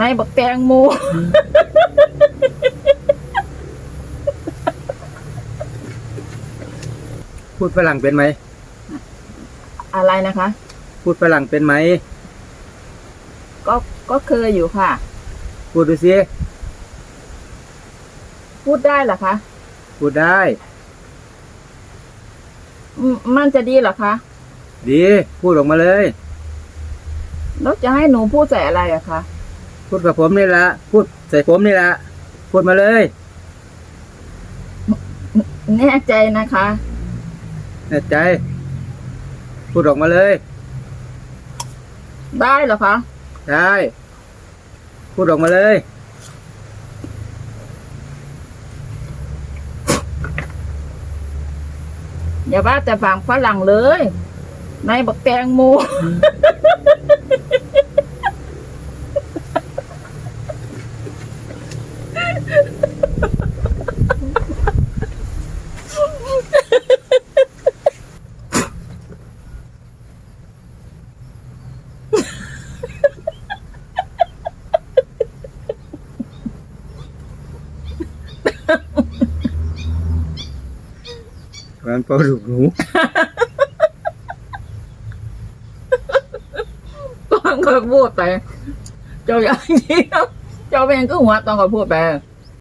นายบักแตงโมพูดฝรั่งเป็นไหม อะไรนะคะ พูดฝรั่งเป็นไหม ก็ก็เคยอยู่ค่ะ พูดดูสิพูดได้เหรอคะ พูดได้อืมมันจะดีเหรอคะ ดี พูดออกมาเลย แล้วจะให้หนูพูดใส่อะไรอะคะ พูดกับผมนี่ละพูดใส่ผมนี่ละพูดมาเลย แน่ใจนะคะ แน่ใจ พูดออกมาเลย ได้เหรอคะ ได้ พูดออกมาเลย อย่าว่าแต่ฝั่งฝรั่งเลยนายบักแตงโม มันเป่าลูกหนูตอนก็พูดไปเจ้าอย่างนี้เจ้าเองก็หัวตอนก็พูดไป